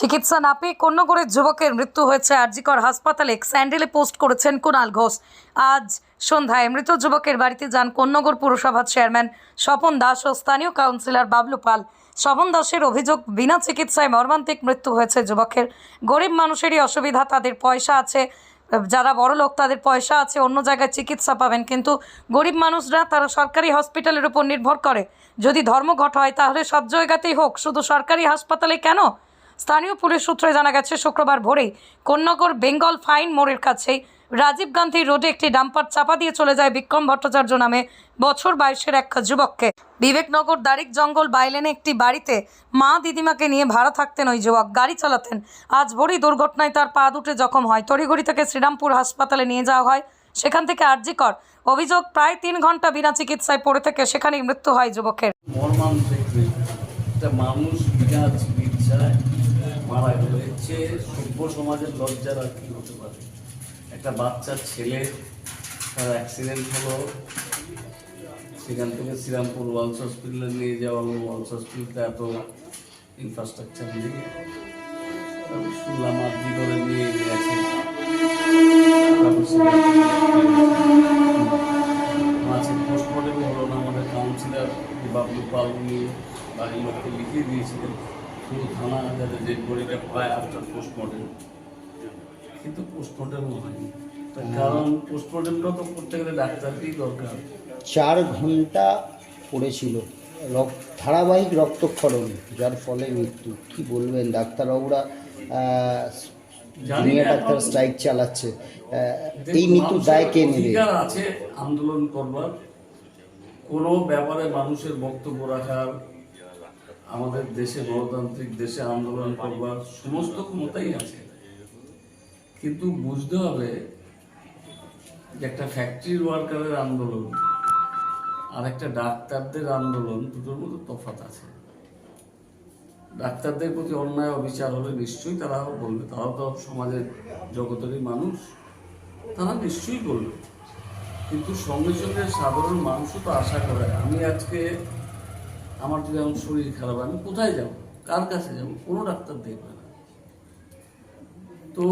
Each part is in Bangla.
চিকিৎসা না পেয়ে কন্যগড়ের যুবকের মৃত্যু হয়েছে আরজিকর হাসপাতালে। স্যান্ডেলে পোস্ট করেছেন কুণাল ঘোষ। আজ সন্ধ্যায় মৃত যুবকের বাড়িতে যান কন্যগড় পুরসভার চেয়ারম্যান স্বপন দাস ও স্থানীয় কাউন্সিলর বাবলু পাল। স্বপন দাসের অভিযোগ, বিনা চিকিৎসায় মর্মান্তিক মৃত্যু হয়েছে যুবকের। গরিব মানুষেরই অসুবিধা, তাদের পয়সা আছে। যারা বড় লোক, তাদের পয়সা আছে, অন্য জায়গায় চিকিৎসা পাবেন। কিন্তু গরিব মানুষরা, তারা সরকারি হসপিটালের উপর নির্ভর করে। যদি ধর্মঘট হয়, তাহলে সব জায়গাতেই হোক। শুধু সরকারি হাসপাতালে কেন? স্থানীয় পুলিশ সূত্রে জানা গেছে, শুক্রবার ভোরেই কন্যাগর বেঙ্গল ফাইন মোড়ের কাছেই রাজীব গান্ধী রোডে একটি ডাম্পার চাপা দিয়ে চলে যায় বিক্রম ভট্টাচার্য নামে বছর বাইশের এক যুবককে। বিবেকনগর দারিক জঙ্গল বাইলেনে একটি বাড়িতে মা দিদিমাকে নিয়ে ভাড়া থাকতেন ওই যুবক। গাড়ি চালাতেন। আজ ভোরই দুর্ঘটনায় তার পা দুটে জখম হয়। তড়িঘড়ি থেকে শ্রীরামপুর হাসপাতালে নিয়ে যাওয়া হয়। সেখান থেকে আরজিকর। অভিযোগ, প্রায় তিন ঘণ্টা বিনা চিকিৎসায় পড়ে থেকে সেখানেই মৃত্যু হয় যুবকের। একটা মানুষ বিনা চিকিৎসায় মারা গেল। চেয়ে সভ্য সমাজের লজ্জার আর কি হতে পারে? একটা বাচ্চা ছেলে, তার অ্যাক্সিডেন্ট হলো। সেখান থেকে শ্রীরামপুর ওয়ালস হসপিটালে নিয়ে যাওয়া হলো। ওয়ালস হসপিটালটা এত ইনফ্রাস্ট্রাকচার নেই। শুনলাম আর্জি করে নিয়ে গেছে। দিয়েছিলেন থানা যাতে বড়িটা পায় আফটার পোস্টমর্টম কিন্তু পোস্টমর্টম হয়নি। তার কারণ পোস্টমর্টমটা তো করতে গেলে ডাক্তারকেই দরকার। চার ঘণ্টা পড়েছিল। ধারাবাহিক রক্তক্ষরণ যার ফলে মৃত্যু। কি বলবেন? ডাক্তারবাবুরা জুনিয়র ডাক্তার স্ট্রাইক চালাচ্ছে। এই মৃত্যুর দায় কে নেবে? আছে আন্দোলন করবার। কোনো ব্যাপারে মানুষের বক্তব্য রাখার আমাদের দেশে গণতান্ত্রিক, দেশে আন্দোলন করবার সমস্ত ক্ষমতাই আছে। কিন্তু বুঝতে হবে যে একটা ফ্যাক্টরির ওয়ার্কারের আন্দোলন আর একটা ডাক্তারদের আন্দোলন দুটোর মধ্যে তফাৎ আছে। ডাক্তারদের প্রতি অন্যায় অবিচার হলে নিশ্চয়ই তারাও বলবে তারাও তো সমাজের জগতেরই মানুষ, তারা নিশ্চয়ই বলবে। কিন্তু সঙ্গে সঙ্গে সাধারণ মানুষও তো আশা করে, আমি আজকে আমার যদি এখন শরীর খারাপ, আমি কোথায় যাব? কার কাছে যাব? কোনো ডাক্তার দেখবে না। তো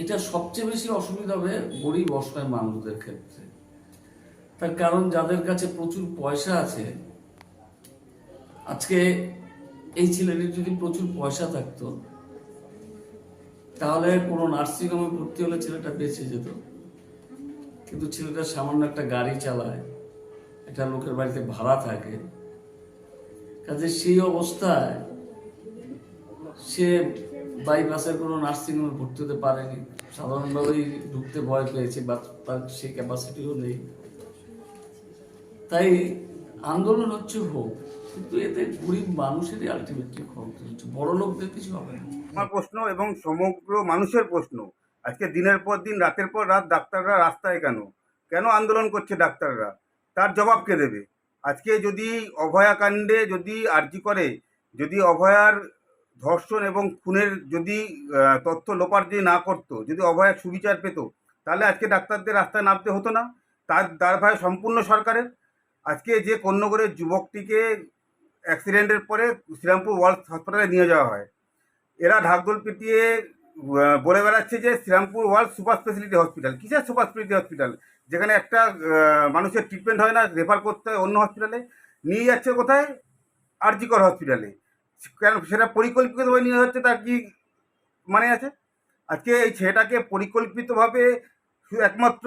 এটা সবচেয়ে বেশি অসুবিধা হবে গরিব, অসহায় মানুষদের ক্ষেত্রে। তার কারণ যাদের কাছে প্রচুর পয়সা আছে, আজকে এই ছেলেটির যদি প্রচুর পয়সা থাকতো, তাহলে কোনো নার্সিংহোমে ভর্তি হলে ছেলেটা বেঁচে যেত। কিন্তু ছেলেটা সামান্য একটা গাড়ি চালায়, একটা লোকের বাড়িতে ভাড়া থাকে কাজে সেই অবস্থায় সে বাইপাসের কোনো নার্সিংহোমে ভর্তি হতে পারেনি। সাধারণভাবেই ঢুকতে ভয় পেয়েছে বা তার সেই ক্যাপাসিটিও নেই। তাই আন্দোলন হচ্ছে হোক, কিন্তু এতে গরিব মানুষেরই আলটিমেটলি ক্ষতি হচ্ছে, বড় লোকদের কিছু হবে না। আমার প্রশ্ন এবং সমগ্র মানুষের প্রশ্ন, আজকে দিনের পর দিন, রাতের পর রাত, ডাক্তাররা রাস্তায় কেন? কেন আন্দোলন করছে ডাক্তাররা? তার জবাব কে দেবে? আজকে যদি অভয়াকাণ্ডে যদি আর্জি করে, যদি অভয়ার ধর্ষণ এবং খুনের যদি তথ্য লোপার যদি না করতো, যদি অভয়ার সুবিচার পেত, তাহলে আজকে ডাক্তারদের রাস্তায় নামতে হতো না। তার দায়ভার সম্পূর্ণ সরকারের। আজকে যে কন্যগড়ের যুবকটিকে অ্যাক্সিডেন্টের পরে শ্রীরামপুর ওয়ার্ল্ড হাসপাতালে নিয়ে যাওয়া হয়। এরা ঢাকদোল পিটিয়ে বলে বেড়াচ্ছে যে Srirampur world super speciality hospital. কিসের সুপার স্পেশালিটি হসপিটাল? যেখানে একটা মানুষের ট্রিটমেন্ট হয় না রেফার করতে হয় অন্য হসপিটালে নিয়ে যাচ্ছে কোথায়? আরজিকর হসপিটালে কেন সেটা পরিকল্পিতভাবে নিয়ে যাচ্ছে তার কি মানে আছে? আজকে এই ছেলেটাকে পরিকল্পিতভাবে একমাত্র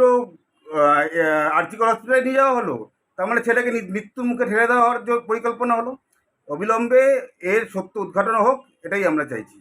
আরজিকর হসপিটালে নিয়ে যাওয়া হলো। তার মানে ছেলেকে মৃত্যুর মুখে ঠেলে দেওয়ার যে পরিকল্পনা হলো, অবিলম্বে এর সত্য উদ্ঘাটন হোক, এটাই আমরা চাইছি।